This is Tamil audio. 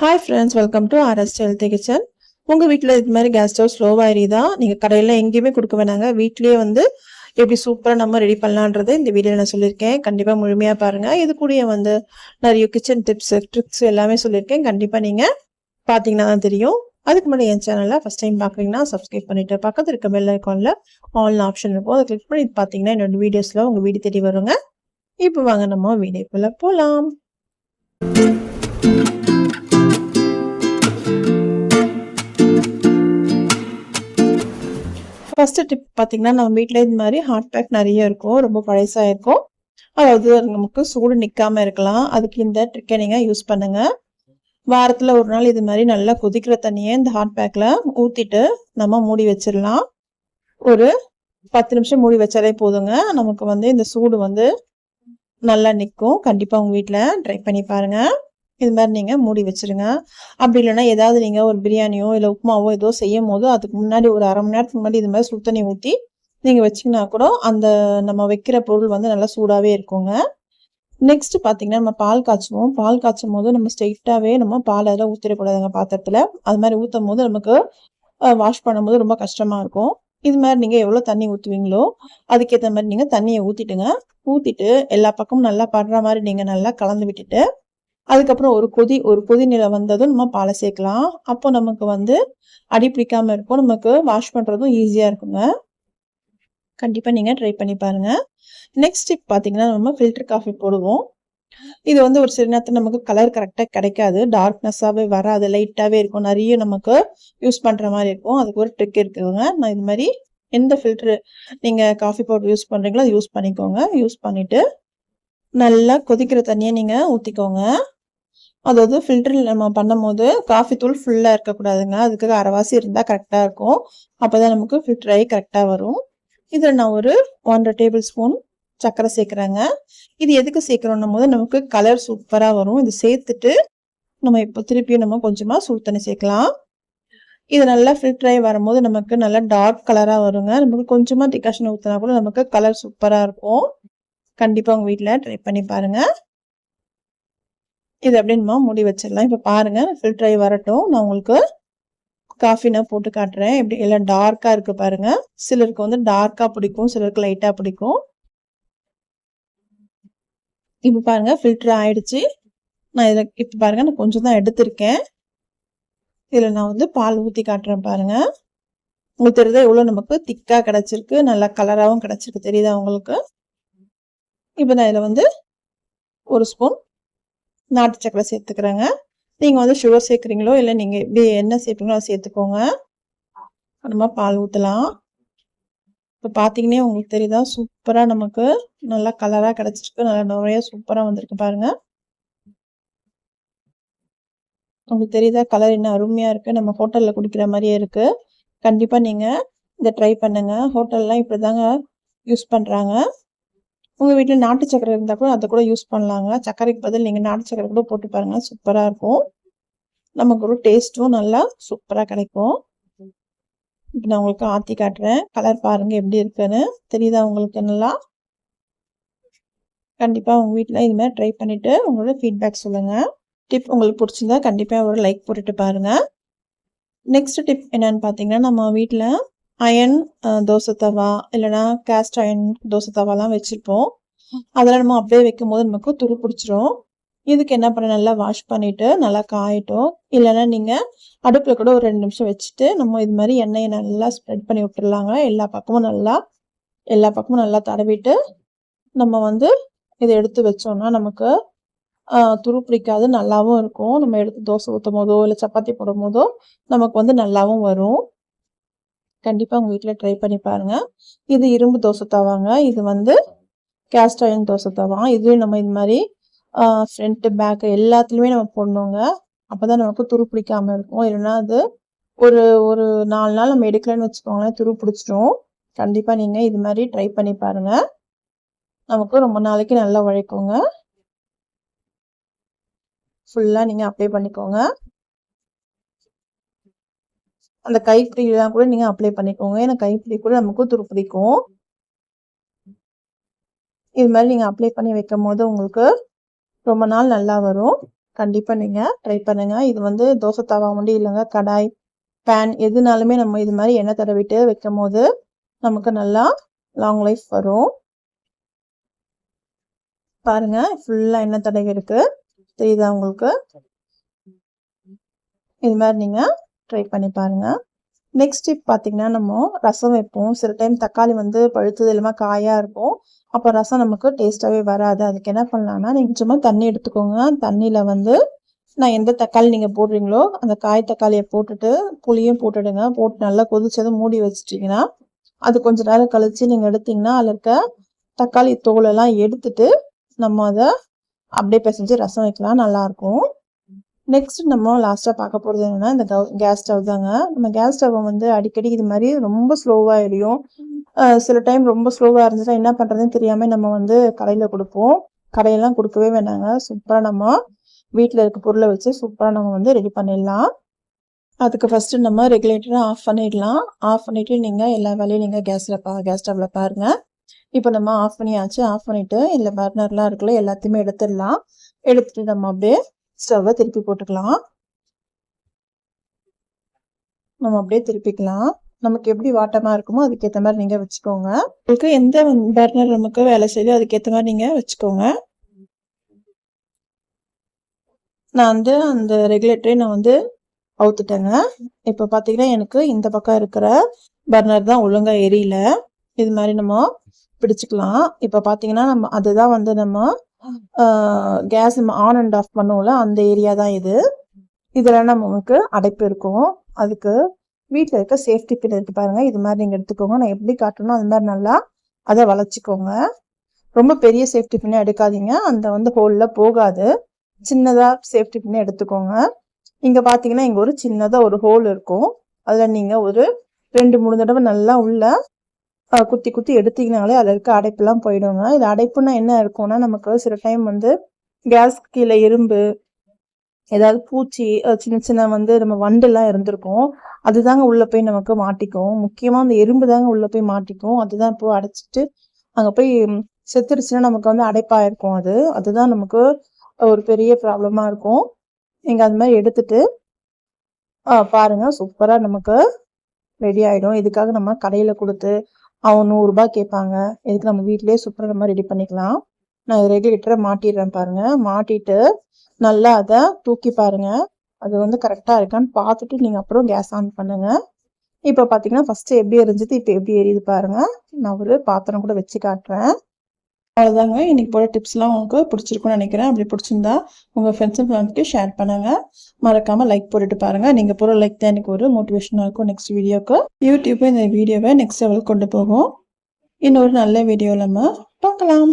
ஹாய் ஃப்ரெண்ட்ஸ் வெல்கம் டு ஆர்எஸ்ட் ஹெல்த்தி கிச்சன் உங்கள் வீட்டில் இது மாதிரி கேஸ் ஸ்டவ் ஸ்லோவாக எரியுதா நீங்கள் கடையில் எங்கேயுமே கொடுக்க வேணாங்க. வீட்லேயே வந்து எப்படி சூப்பராக நம்ம ரெடி பண்ணலான்றது இந்த வீடியோவில் நான் சொல்லியிருக்கேன். கண்டிப்பாக முழுமையாக பாருங்கள் இது கூடயே வந்து நிறைய கிச்சன் டிப்ஸ் ட்ரிக்ஸ் எல்லாமே சொல்லியிருக்கேன். கண்டிப்பாக நீங்கள் பார்த்தீங்கன்னா தான் தெரியும். அதுக்கு முன்னாடி என் சேனலில் ஃபஸ்ட் டைம் பார்க்குறீங்கன்னா சப்ஸ்கிரைப் பண்ணிவிட்டு பக்கத்தில் இருக்க பெல் ஐக்கானில் ஆன்லைன் ஆப்ஷன் இருக்கும். அதை கிளிக் பண்ணி பார்த்தீங்கன்னா என்னோட வீடியோஸில் உங்கள் வீடு தேடி வருங்க. இப்போ வாங்க நம்ம வீடியோக்குள்ளே போகலாம் ஃபஸ்ட்டு டிப் பார்த்தீங்கன்னா நம்ம வீட்டில் இது மாதிரி ஹாட் பேக் நிறைய இருக்கும். ரொம்ப பழசாக இருக்கும். அதாவது நமக்கு சூடு நிற்காமல் இருக்கலாம். அதுக்கு இந்த ட்ரிக்கை நீங்கள் யூஸ் பண்ணுங்கள் வாரத்தில் ஒரு நாள் இது மாதிரி நல்லா கொதிக்கிற தண்ணியை இந்த ஹாட் பேக்கில் ஊற்றிட்டு நம்ம மூடி வச்சிடலாம். ஒரு பத்து நிமிஷம் மூடி வச்சாலே போதுங்க. நமக்கு வந்து இந்த சூடு வந்து நல்லா நிற்கும் கண்டிப்பாக உங்கள் வீட்டில் ட்ரை பண்ணி பாருங்கள் இது மாதிரி நீங்கள் மூடி வச்சிருங்க. அப்படி இல்லைன்னா ஏதாவது நீங்கள் ஒரு பிரியாணியோ இல்லை உப்புமாவோ ஏதோ செய்யும் போது அதுக்கு முன்னாடி ஒரு அரை மணி நேரத்துக்கு முன்னாடி இது மாதிரி சுடு தண்ணி ஊற்றி நீங்கள் வச்சிங்கன்னா கூட அந்த நம்ம வைக்கிற பொருள் வந்து நல்லா சூடாகவே இருக்குங்க. நெக்ஸ்ட் பார்த்தீங்கன்னா நம்ம பால் காய்ச்சுவோம். பால் காய்ச்சும் போது நம்ம ஸ்ட்ரெயிட்டாகவே நம்ம பால் அதில் ஊற்றிடக்கூடாதுங்க பாத்திரத்தில். அது மாதிரி ஊற்றும் போது நமக்கு வாஷ் பண்ணும்போது ரொம்ப கஷ்டமாக இருக்கும். இது மாதிரி நீங்கள் எவ்வளோ தண்ணி ஊற்றுவீங்களோ அதுக்கேற்ற மாதிரி நீங்கள் தண்ணியை ஊற்றிட்டுங்க ஊற்றிட்டு எல்லா பக்கமும் நல்லா படுற மாதிரி நீங்கள் நல்லா கலந்து விட்டுட்டு அதுக்கப்புறம் ஒரு கொதி ஒரு கொதி நிலை வந்ததும் நம்ம பாலை சேர்க்கலாம். அப்போ நமக்கு வந்து அடி பிடிக்காமல் இருக்கும் நமக்கு வாஷ் பண்ணுறதும் ஈஸியாக இருக்குங்க. கண்டிப்பாக நீங்கள் ட்ரை பண்ணி பாருங்க. நெக்ஸ்ட் ஸ்டெப் பார்த்தீங்கன்னா நம்ம ஃபில்டர் காஃபி போடுவோம். இது வந்து ஒரு சில நேரத்தில் நமக்கு கலர் கரெக்டாக கிடைக்காது. டார்க்னஸ்ஸாகவே வராது. லைட்டாகவே இருக்கும். நிறைய நமக்கு யூஸ் பண்ணுற மாதிரி இருக்கும். அதுக்கு ஒரு ட்ரிக் இருக்குதுங்க நான் இது மாதிரி எந்த ஃபில்ட்ரு நீங்கள் காஃபி பவுடர் யூஸ் பண்ணுறீங்களோ அதை யூஸ் பண்ணிக்கோங்க. யூஸ் பண்ணிவிட்டு நல்லா கொதிக்கிற தண்ணியை நீங்கள் ஊற்றிக்கோங்க அதாவது ஃபில்டரில் நம்ம பண்ணும்போது காஃபி தூள் ஃபுல்லாக இருக்கக்கூடாதுங்க. அதுக்கு அரைவாசி இருந்தால் கரெக்டாக இருக்கும். அப்போ தான் நமக்கு ஃபில்டர் ஆகி கரெக்டாக வரும். இதில் நான் ஒரு ஒன்றரை டேபிள் ஸ்பூன் சர்க்கரை சேர்க்குறேங்க. இது எதுக்கு சேர்க்குறோன்னும் போது நமக்கு கலர் சூப்பராக வரும். இது சேர்த்துட்டு நம்ம இப்போ திருப்பியும் நம்ம கொஞ்சமாக சுடு தண்ணி சேர்க்கலாம். இது நல்லா ஃபில்டர் ஆகி வரும்போது நமக்கு நல்லா டார்க் கலராக வருங்க. நமக்கு கொஞ்சமாக டிகாஷன் ஊற்றினா கூட நமக்கு கலர் சூப்பராக இருக்கும். கண்டிப்பாக உங்கள் வீட்டில் ட்ரை பண்ணி பாருங்கள் இது அப்படியே நம்ம மூடி வச்சிடலாம். இப்போ பாருங்கள் ஃபில்டர் ஆகி வரட்டும். நான் உங்களுக்கு காஃபி நான் போட்டு காட்டுறேன். எப்படி எல்லாம் டார்க்காக இருக்குது பாருங்கள் சிலருக்கு வந்து டார்க்காக பிடிக்கும் சிலருக்கு லைட்டாக பிடிக்கும். இப்போ பாருங்கள் ஃபில்டர் ஆயிடுச்சு. நான் இதில் இப்போ பாருங்கள் நான் கொஞ்சம் தான் எடுத்திருக்கேன். இதில் நான் வந்து பால் ஊற்றி காட்டுறேன் பாருங்கள் உங்களுக்கு தெரியுதா எவ்வளோ நமக்கு திக்காக கிடச்சிருக்கு நல்லா கலராகவும் கிடச்சிருக்கு தெரியுதா உங்களுக்கு? இப்போ நான் இதில் வந்து ஒரு ஸ்பூன் நாட்டு சக்கரை சேர்த்துக்கிறேங்க. நீங்கள் வந்து சுகர் சேர்க்குறீங்களோ இல்லை நீங்கள் எப்படி என்ன சேர்ப்பீங்களோ அதை சேர்த்துக்கோங்க. நம்ம பால் ஊற்றலாம் இப்போ பார்த்தீங்கன்னா உங்களுக்கு தெரியுதா சூப்பராக நமக்கு நல்லா கலராக கிடச்சிருக்கு. நல்லா நிறைய சூப்பராக வந்திருக்கு பாருங்கள் உங்களுக்கு தெரியுதா கலர் என்ன அருமையாக இருக்குது நம்ம ஹோட்டலில் குடிக்கிற மாதிரியே இருக்குது கண்டிப்பாக நீங்கள் இதை ட்ரை பண்ணுங்கள் ஹோட்டல்லாம் இப்படி தாங்க யூஸ் பண்ணுறாங்க உங்கள் வீட்டில் நாட்டு சக்கரை இருந்தால் கூட அதை கூட யூஸ் பண்ணலாங்க. சர்க்கரைக்கு பதில் நீங்கள் நாட்டு சக்கரை கூட போட்டு பாருங்கள் சூப்பராக இருக்கும். நமக்கு ஒரு டேஸ்ட்டும் நல்லா சூப்பராக கிடைக்கும். இப்போ நான் உங்களுக்கு ஆற்றி காட்டுறேன். கலர் பாருங்கள் எப்படி இருக்குன்னு. தெரியுதா உங்களுக்கு நல்லா? கண்டிப்பாக உங்கள் வீட்டில் இதுமாதிரி ட்ரை பண்ணிவிட்டு உங்களோட ஃபீட்பேக் சொல்லுங்கள் டிப் உங்களுக்கு பிடிச்சிருந்தா கண்டிப்பாக ஒரு லைக் போட்டுட்டு பாருங்கள் நெக்ஸ்ட் டிப் என்னன்னு பார்த்தீங்கன்னா நம்ம வீட்டில் அயன் தோசை தவா இல்லைனா கேஸ்ட் அயன் தோசை தவாலாம் வச்சுருப்போம். அதெல்லாம் நம்ம அப்படியே வைக்கும் போது நமக்கு துரு பிடிச்சிரும். இதுக்கு என்ன பண்ண நல்லா வாஷ் பண்ணிவிட்டு நல்லா காயட்டும். இல்லைன்னா நீங்கள் அடுப்பில் கூட ஒரு ரெண்டு நிமிஷம் வச்சுட்டு நம்ம இது மாதிரி எண்ணெயை நல்லா ஸ்ப்ரெட் பண்ணி விட்டுடலாங்க எல்லா பக்கமும் நல்லா எல்லா பக்கமும் நல்லா தடவிட்டு நம்ம வந்து இதை எடுத்து வச்சோம்னா நமக்கு துரு பிடிக்காது. நல்லாவும் இருக்கும். நம்ம எடுத்து தோசை ஊற்றும் போதோ இல்லை சப்பாத்தி போடும் போதோ நமக்கு வந்து நல்லாவும் வரும். கண்டிப்பாக உங்கள் வீட்டில் ட்ரை பண்ணி பாருங்கள் இது இரும்பு தோசை தவாங்க. இது வந்து கேஸ்ட் ஆயில் தோசை தவாங்க இதுலேயும் நம்ம இது மாதிரி ஃப்ரண்ட்டு பேக்கு எல்லாத்துலேயுமே நம்ம போடணுங்க. அப்போ தான் நமக்கு துரு பிடிக்காமல் இருக்கும். இல்லைன்னா அது ஒரு ஒரு நாலு நாள் நம்ம எடுக்கலன்னு வச்சுக்கோங்களேன் துரு பிடிச்சிடும் கண்டிப்பாக நீங்கள் இது மாதிரி ட்ரை பண்ணி பாருங்கள் நமக்கு ரொம்ப நாளைக்கு நல்லா உழைக்குங்க. ஃபுல்லாக நீங்கள் அப்ளை பண்ணிக்கோங்க. அந்த கைப்பிடிலாம் கூட நீங்கள் அப்ளை பண்ணிக்கோங்க. ஏன்னா கைப்பிடி கூட நமக்கு துருப்பிடிக்கும். இது மாதிரி நீங்கள் அப்ளை பண்ணி வைக்கும் போது உங்களுக்கு ரொம்ப நாள் நல்லா வரும். கண்டிப்பாக நீங்கள் ட்ரை பண்ணுங்கள் இது வந்து தோசை தவா மட்டும் இல்லைங்க கடாய் பேன் எதுனாலுமே நம்ம இது மாதிரி எண்ணெய் தடவிட்டு வைக்கும் போது நமக்கு நல்லா லாங் லைஃப் வரும். பாருங்க ஃபுல்லாக எண்ணெய் தடவி இருக்கு. தெரியுதா உங்களுக்கு? இது மாதிரி நீங்கள் ட்ரை பண்ணி பாருங்கள் நெக்ஸ்ட் டிப் பார்த்தீங்கன்னா நம்ம ரசம் வைப்போம். சில டைம் தக்காளி வந்து பழுத்தது இல்லாமல் காயாக இருக்கும். அப்போ ரசம் நமக்கு டேஸ்ட்டாகவே வராது. அதுக்கு என்ன பண்ணலாம்னா நீங்கள் சும்மா தண்ணி எடுத்துக்கோங்க. தண்ணியில் வந்து நான் எந்த தக்காளி நீங்கள் போடுறீங்களோ அந்த காய் தக்காளியை போட்டுட்டு புளியும் போட்டுடுங்க. போட்டு நல்லா கொதிச்சதும் மூடி வச்சிட்டிங்கன்னா அது கொஞ்ச நேரம் கழித்து நீங்கள் எடுத்தீங்கன்னா அதில் இருக்க தக்காளி தோலெல்லாம் எடுத்துட்டு நம்ம அதை அப்படியே பிசைஞ்சு ரசம் வைக்கலாம். நல்லாயிருக்கும் நெக்ஸ்ட் நம்ம லாஸ்ட்டாக பார்க்க போகிறது என்னன்னா இந்த கேஸ் ஸ்டவ் தாங்க. நம்ம கேஸ் ஸ்டவ்வை வந்து அடிக்கடி இது மாதிரி ரொம்ப ஸ்லோவாக எரியும். சில டைம் ரொம்ப ஸ்லோவாக இருந்துச்சுன்னா என்ன பண்ணுறதுன்னு தெரியாமல் நம்ம வந்து கடையில் கொடுப்போம். கடையெல்லாம் கொடுக்கவே வேணாங்க சூப்பராக நம்ம வீட்டில் இருக்க பொருளை வச்சு சூப்பராக நம்ம வந்து ரெடி பண்ணிடலாம். அதுக்கு ஃபஸ்ட்டு நம்ம ரெகுலேட்டரை ஆஃப் பண்ணிடலாம். ஆஃப் பண்ணிவிட்டு நீங்கள் எல்லா வேலையும் நீங்கள் கேஸில் பா கேஸ் ஸ்டவ்வில் பாருங்கள் இப்போ நம்ம ஆஃப் பண்ணியாச்சு. ஆஃப் பண்ணிவிட்டு இல்லை பர்னர்லாம் இருக்குல்ல எல்லாத்தையுமே எடுத்துடலாம். எடுத்துட்டு நம்ம அப்படியே ஸ்டவ்வை திருப்பி போட்டுக்கலாம். நம்ம அப்படியே திருப்பிக்கலாம். நமக்கு எப்படி வாட்டமாக இருக்குமோ அதுக்கேற்ற மாதிரி நீங்கள் வச்சுக்கோங்க. உங்களுக்கு எந்த பர்னர் நமக்கு வேலை செய்யுதோ அதுக்கேற்ற மாதிரி நீங்கள் வச்சுக்கோங்க. நான் வந்து அந்த ரெகுலேட்டரை நான் வந்து அவுத்துட்டேங்க. இப்போ பார்த்தீங்கன்னா எனக்கு இந்த பக்கம் இருக்கிற பர்னர் தான் ஒழுங்காக எரியல. இது மாதிரி நம்ம பிடிச்சிக்கலாம். இப்போ பார்த்தீங்கன்னா நம்ம அதுதான் வந்து நம்ம கேஸ் நம்ம ஆன் அண்ட் ஆஃப் பண்ணுவோம்ல அந்த ஏரியா தான் இது. இதில் நமக்கு அடைப்பு இருக்கும். அதுக்கு வீட்டில் இருக்க சேஃப்டி பின் இருக்குது பாருங்க. இது மாதிரி நீங்கள் எடுத்துக்கோங்க. நான் எப்படி காட்டணும் அது மாதிரி நல்லா அதை வளைச்சிக்கோங்க ரொம்ப பெரிய சேஃப்டி பின்னை எடுக்காதீங்க. அந்த வந்து ஹோலில் போகாது. சின்னதாக சேஃப்டி பின்னை எடுத்துக்கோங்க. இங்கே பார்த்தீங்கன்னா இங்கே ஒரு சின்னதாக ஒரு ஹோல் இருக்கும். அதில் நீங்கள் ஒரு ரெண்டு மூணு தடவை நல்லா உள்ள குத்தி குத்தி எடுத்தீங்கனாலே அதில் இருக்க அடைப்புலாம் போயிடுங்க. இது அடைப்புனா என்ன இருக்கும்னா நமக்கு சில டைம் வந்து கேஸ் கீழே இரும்பு ஏதாவது பூச்சி சின்ன சின்ன வந்து நம்ம வண்டெல்லாம் இருந்திருக்கும். அதுதாங்க உள்ளே போய் நமக்கு மாட்டிக்கும். முக்கியமாக அந்த எறும்பு தாங்க உள்ளே போய் மாட்டிக்கும். அதுதான் இப்போ அடைச்சிட்டு அங்க போய் செத்துருச்சுன்னா நமக்கு வந்து அடைப்பாயிருக்கும் அது. அதுதான் நமக்கு ஒரு பெரிய ப்ராப்ளமா இருக்கும். நீங்கள் அது மாதிரி எடுத்துட்டு பாருங்கள் பாருங்க. சூப்பரா நமக்கு ரெடி ஆயிடும். இதுக்காக நம்ம கடையில் கொடுத்து அவன் நூறுரூபா கேட்பாங்க. இதுக்கு நம்ம வீட்டிலேயே சூப்பரா நம்ம ரெடி பண்ணிக்கலாம். நான் ரெகுலேட்டரை மாட்டிடுறேன் பாருங்கள் மாட்டிட்டு நல்லா அதை தூக்கி பாருங்க. அது வந்து கரெக்டாக இருக்கான்னு பார்த்துட்டு நீங்கள் அப்புறம் கேஸ் ஆன் பண்ணுங்கள் இப்போ பார்த்தீங்கன்னா ஃபஸ்ட்டு எப்படி எரிஞ்சது இப்போ எப்படி எரியுது பாருங்கள் நான் ஒரு பாத்திரம் கூட வச்சு காட்டுறேன். அவ்வளோதாங்க இன்னைக்கு போட டிப்ஸ்லாம் உங்களுக்கு பிடிச்சிருக்குன்னு நினைக்கிறேன். அப்படி பிடிச்சிருந்தா உங்கள் ஃப்ரெண்ட்ஸ் அண்ட் ஃபேமிலிக்கு ஷேர் பண்ணுங்க. மறக்காம லைக் போட்டுட்டு பாருங்க. நீங்கள் போகிற லைக் தான் எனக்கு ஒரு மோட்டிவேஷனாக இருக்கும் நெக்ஸ்ட் வீடியோக்கு யூடியூப்பை இந்த வீடியோவை நெக்ஸ்ட் லெவல் கொண்டு போகும். இன்னொரு நல்ல வீடியோ நம்ம பார்க்கலாம்.